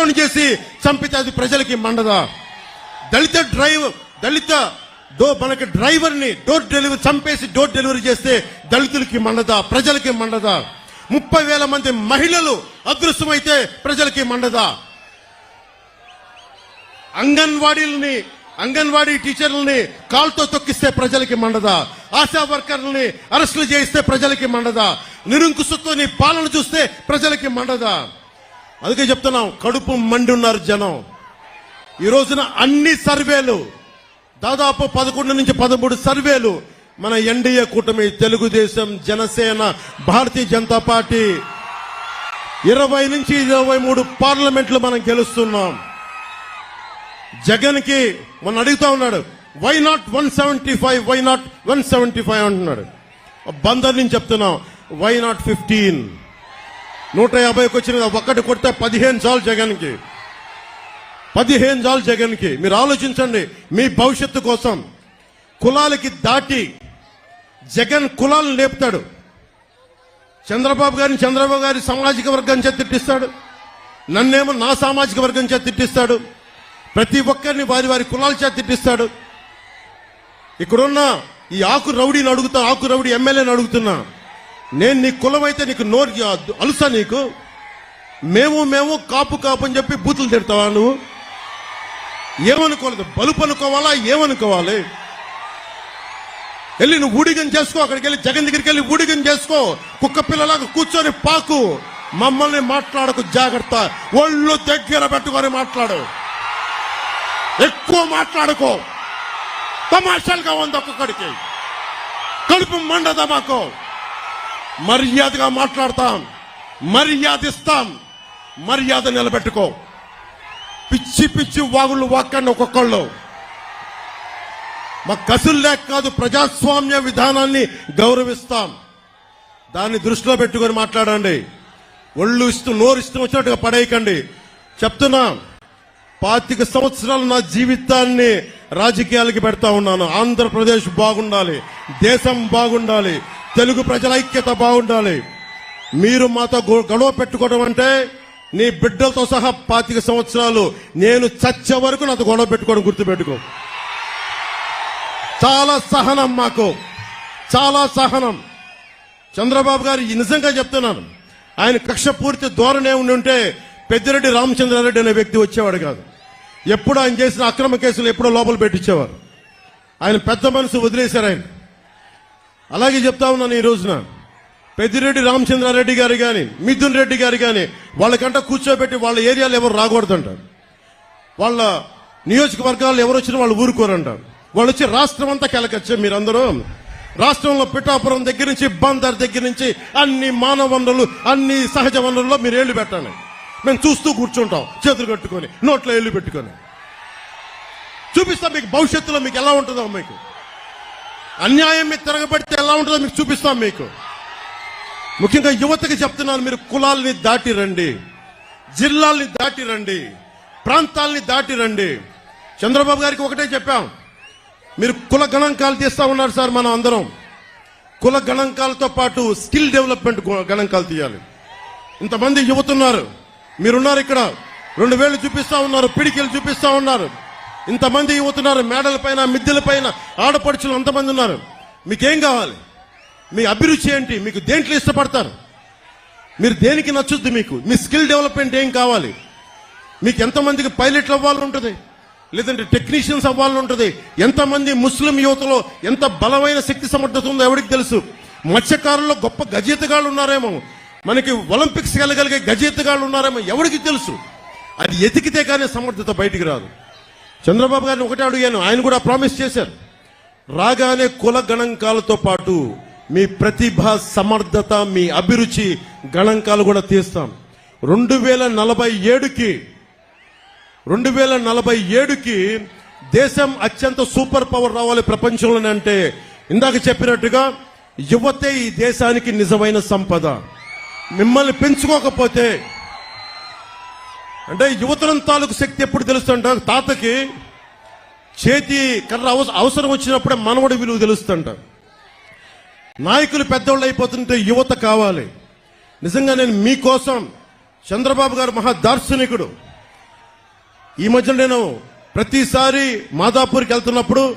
పిచ్చోని చేసి చంపితే అది ప్రజలకి మండదా? దళిత డ్రైవ్ దళిత డో మనకి డ్రైవర్ని డోర్ డెలివరీ చంపేసి డోర్ డెలివరీ చేస్తే దళితులకి మండదా? ప్రజలకి మండదా? ముప్పై వేల మంది మహిళలు అదృశ్యమైతే ప్రజలకి మండదా? అంగన్వాడీలని అంగన్వాడీ టీచర్లని కాల్తో తొక్కిస్తే ప్రజలకి మండదా? ఆశా వర్కర్లని అరెస్టులు చేయిస్తే ప్రజలకి మండదా? నిరుంకుశతో పాలన చూస్తే ప్రజలకి మండదా? అందుకే చెప్తున్నాం కడుపు మండి ఉన్నారు జనం. ఈ రోజున అన్ని సర్వేలు దాదాపు పదకొండు నుంచి పదమూడు సర్వేలు మన ఎన్డీఏ కూటమి తెలుగుదేశం జనసేన భారతీయ జనతా పార్టీ. ఇరవై నుంచి ఇరవై మూడు పార్లమెంట్లు మనం గెలుస్తున్నాం. జగన్కి మొన్న అడుగుతా ఉన్నాడు why not one seventy five why not one seventy five అంటున్నాడు. బందర్ నుంచి చెప్తున్నాం వై నాట్ ఫిఫ్టీన్ నూట యాభైకి వచ్చిన ఒక్కటి కొడితే పదిహేను సార్లు జగన్కి. పదిహేను సార్లు జగన్కి. మీరు ఆలోచించండి మీ భవిష్యత్తు కోసం కులాలకి దాటి జగన్ కులాలను లేపుతాడు. చంద్రబాబు గారిని చంద్రబాబు గారి సామాజిక వర్గం చేత తిట్టిస్తాడు. నన్నేమో నా సామాజిక వర్గం చేత తిట్టిస్తాడు. ప్రతి ఒక్కరిని వారి వారి కులాల చేత తిట్టిస్తాడు. ఇక్కడున్న ఈ ఆకు రౌడీని అడుగుతా ఆకు రౌడీ ఎమ్మెల్యేని అడుగుతున్నా. నేను నీ కులం అయితే నీకు నోరు అలుసా నీకు? మేము మేము కాపు కాపు అని చెప్పి బూతులు తిడతావా నువ్వు? ఏమనుకోలేదు బలుపు అనుకోవాలా ఏమనుకోవాలి? వెళ్ళి నువ్వు ఊడిగం చేసుకో అక్కడికి వెళ్ళి జగన్ దగ్గరికి వెళ్ళి ఊడిగం చేసుకో. కుక్క పిల్లలాగా కూర్చొని పాకు. మమ్మల్ని మాట్లాడకు జాగ్రత్త. ఒళ్ళు దగ్గర పెట్టుకొని మాట్లాడు. ఎక్కువ మాట్లాడుకో. తమాషాలుగా ఉంది ఒక్కొక్కడికి. కడుపు మండదా మాకు మర్యాదగా మాట్లాడతాం. మర్యాద ఇస్తాం మర్యాద నిలబెట్టుకో. పిచ్చి పిచ్చి వాగులు వాక్కండి ఒక్కొక్కళ్ళు. మా కసులు లేక కాదు ప్రజాస్వామ్య విధానాన్ని గౌరవిస్తాం. దాన్ని దృష్టిలో పెట్టుకొని మాట్లాడండి. ఒళ్ళు ఇస్తూ నోరు ఇష్టం వచ్చినట్టుగా పడేయకండి. చెప్తున్నా పాతిక సంవత్సరాలు నా జీవితాన్ని రాజకీయాలకి పెడతా ఉన్నాను. ఆంధ్రప్రదేశ్ బాగుండాలి. దేశం బాగుండాలి. తెలుగు ప్రజల ఐక్యత బాగుండాలి. మీరు మాతో గొ- గొడవ పెట్టుకోవడం అంటే నీ బిడ్డలతో సహా పాతిక సంవత్సరాలు నేను చచ్చే వరకు నాతో గొడవ పెట్టుకోవడం గుర్తుపెట్టుకో. చాలా సహనం మాకు. చాలా సహనం. చంద్రబాబు గారు ఈ నిజంగా చెప్తున్నాను. ఆయన కక్ష పూర్తి ధోరణి ఉండి ఉంటే పెద్దిరెడ్డి రామచంద్రారెడ్డి అనే వ్యక్తి వచ్చేవాడు కాదు. ఎప్పుడు ఆయన చేసిన అక్రమ కేసులు ఎప్పుడో లోపల పెట్టించేవారు. ఆయన పెద్ద మనసు వదిలేశారు ఆయన. అలాగే చెప్తా ఉన్నాను ఈ రోజున. పెద్దిరెడ్డి రామచంద్రారెడ్డి గారు కానీ మిథున్ రెడ్డి గారు కానీ వాళ్ళకంట కూర్చోబెట్టి వాళ్ళ ఏరియాలో ఎవరు రాకూడదంటారు వాళ్ళ నియోజకవర్గాల్లో ఎవరు వచ్చినా వాళ్ళు ఊరుకోరంటారు వాళ్ళు వచ్చి రాష్ట్రం అంతా కెలకొచ్చే మీరందరూ. రాష్ట్రంలో పిఠాపురం దగ్గర నుంచి బందర్ దగ్గర నుంచి అన్ని మానవ వనరులు అన్ని సహజ వనరుల్లో మీరు ఏళ్ళు పెట్టండి. మేము చూస్తూ కూర్చుంటాం చేతులు కట్టుకొని నోట్లో ఏళ్ళు పెట్టుకొని. చూపిస్తాం మీకు భవిష్యత్తులో మీకు ఎలా ఉంటుందో మీకు. అన్యాయం మీద తిరగబడితే ఎలా ఉంటుందో మీకు చూపిస్తాం మీకు. ముఖ్యంగా యువతకి చెప్తున్నాను మీరు కులాల్ని దాటి రండి జిల్లాల్ని దాటి రండి ప్రాంతాల్ని దాటి రండి. చంద్రబాబు గారికి ఒకటే చెప్పాం మీరు కుల గణాంకాలు తీస్తా ఉన్నారు సార్ మనం అందరం. కుల గణాంకాలతో పాటు స్కిల్ డెవలప్మెంట్ గణాంకాలు తీయాలి. ఇంతమంది యువత ఉన్నారు మీరున్నారు ఇక్కడ రెండు వేలు చూపిస్తా ఉన్నారు పిడికిలు చూపిస్తా ఉన్నారు. ఇంతమంది యువతున్నారు మేడల పైన మిద్దెల పైన ఆడపడుచులు అంతమంది ఉన్నారు. మీకేం కావాలి? మీ అభిరుచి ఏంటి? మీకు దేంట్లో ఇష్టపడతారు? మీరు దేనికి నచ్చుద్ది మీకు? మీ స్కిల్ డెవలప్మెంట్ ఏం కావాలి? మీకు ఎంతమందికి పైలట్లు అవ్వాలని ఉంటుంది? లేదంటే టెక్నీషియన్స్ అవ్వాలని ఉంటుంది? ఎంతమంది ముస్లిం యువతలో ఎంత బలమైన శక్తి సమర్థత ఉందో ఎవరికి తెలుసు? మత్స్యకారుల్లో గొప్ప గజేతగాళ్ళు ఉన్నారేమో. మనకి ఒలింపిక్స్ వెళ్ళగలిగే గజేతగాళ్ళు ఉన్నారేమో ఎవరికి తెలుసు? అది ఎతికితే కానీ సమర్థత బయటికి రాదు. చంద్రబాబు గారిని ఒకటే అడిగాను. ఆయన కూడా ప్రామిస్ చేశారు. రాగానే కుల గణాంకాలతో పాటు మీ ప్రతిభ సమర్థత మీ అభిరుచి గణాంకాలు కూడా తీస్తాం. రెండు వేల నలభై ఏడుకి రెండు వేల నలభై ఏడుకి దేశం అత్యంత సూపర్ పవర్ రావాలి ప్రపంచంలోనే అంటే ఇందాక చెప్పినట్టుగా యువతే ఈ దేశానికి నిజమైన సంపద. మిమ్మల్ని పెంచుకోకపోతే అంటే యువతరం తాలూకు శక్తి ఎప్పుడు తెలుస్తుంట తాతకి చేతి కర్ర అవసరం వచ్చినప్పుడే మనవడి విలువ తెలుస్తుంట. నాయకులు పెద్దోళ్ళు అయిపోతుంటే యువత కావాలి. నిజంగా నేను మీకోసం చంద్రబాబు గారు మహా దార్శనికుడు. ఈ మధ్య నేను ప్రతిసారి మాదాపూర్కి వెళ్తున్నప్పుడు